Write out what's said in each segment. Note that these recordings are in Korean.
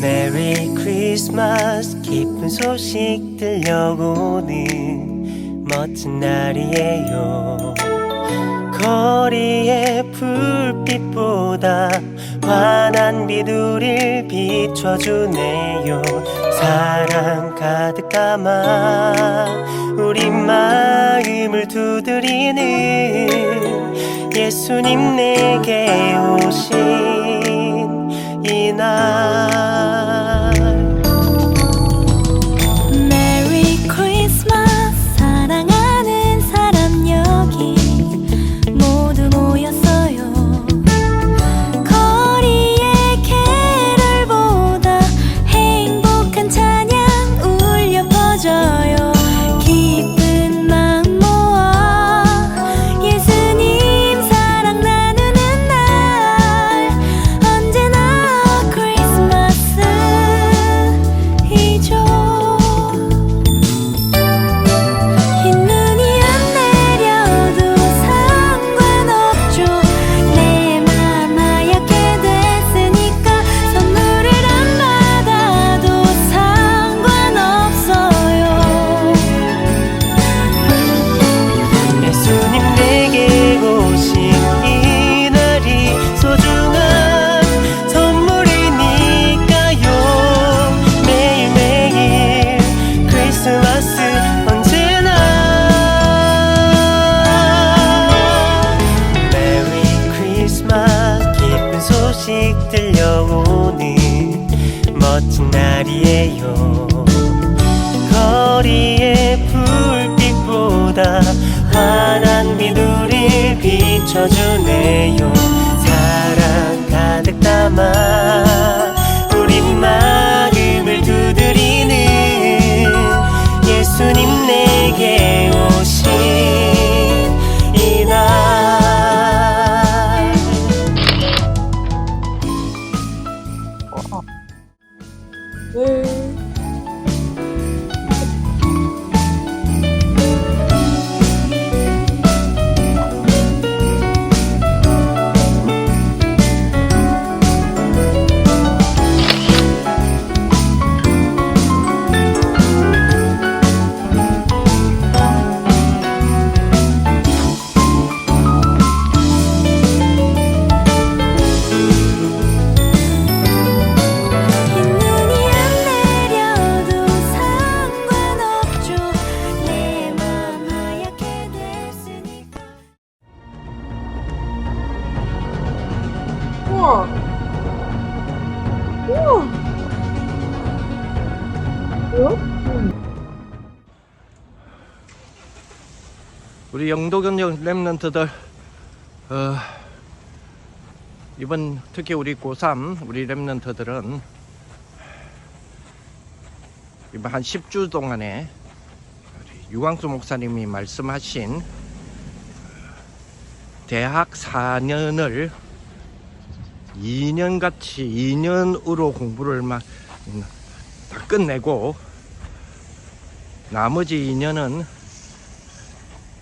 메리 크리스마스 기쁜 소식 들려오는 멋진 날이에요. 거리의 불빛보다 환한 비둘을 비춰주네요. 사랑 가득 담아 우리 마음을 두드리는 예수님 내게 오신 이날 멋진 날이에요. 거리의 불빛보다 환한 비둘을 비춰주네요 우와. 우와. 뭐야? 우리 영도견 랩런트들 어, 이번 특히 우리 고3 우리 랩런트들은 이번 한 10주 동안에 유광수 목사님이 말씀하신 대학 4년을 2년 같이 2년으로 공부를 막 다 끝내고 나머지 2년은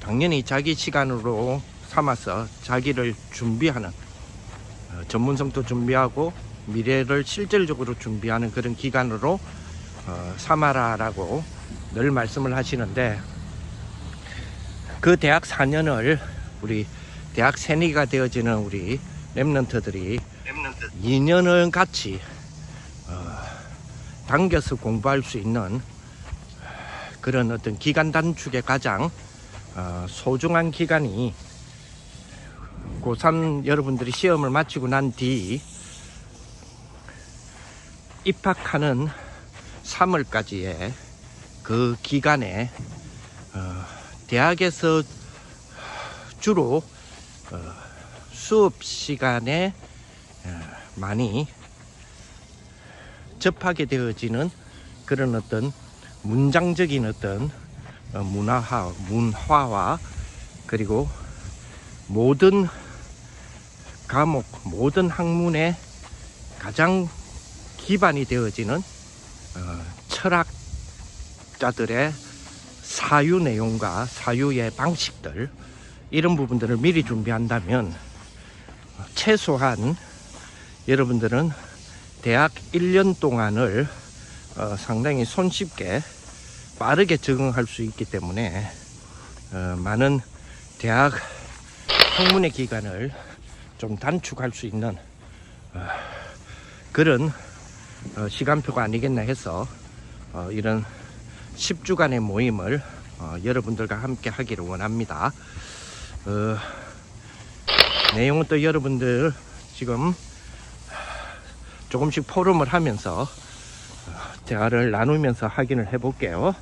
당연히 자기 시간으로 삼아서 자기를 준비하는 어, 전문성도 준비하고 미래를 실질적으로 준비하는 그런 기간으로 어, 삼아라라고 늘 말씀을 하시는데 그 대학 4년을 우리 대학 새내기가 되어지는 우리 랩런트들이 2년을 같이 어, 당겨서 공부할 수 있는 그런 어떤 기간 단축의 가장 어, 소중한 기간이 고3 여러분들이 시험을 마치고 난 뒤 입학하는 3월까지의 그 기간에 어, 대학에서 주로 어, 수업 시간에 어, 많이 접하게 되어지는 그런 어떤 문장적인 어떤 어, 문화화, 문화와 그리고 모든 과목, 모든 학문의 가장 기반이 되어지는 어, 철학자들의 사유 내용과 사유의 방식들 이런 부분들을 미리 준비한다면 어, 최소한 여러분들은 대학 1년 동안을 어, 상당히 손쉽게 빠르게 적응할 수 있기 때문에 어, 많은 대학 학문의 기간을 좀 단축할 수 있는 어, 그런 어, 시간표가 아니겠나 해서 어, 이런 10주간의 모임을 어, 여러분들과 함께 하기를 원합니다. 어, 내용은 또 여러분들 지금 조금씩 포럼을 하면서 어, 대화를 나누면서 확인을 해 볼게요.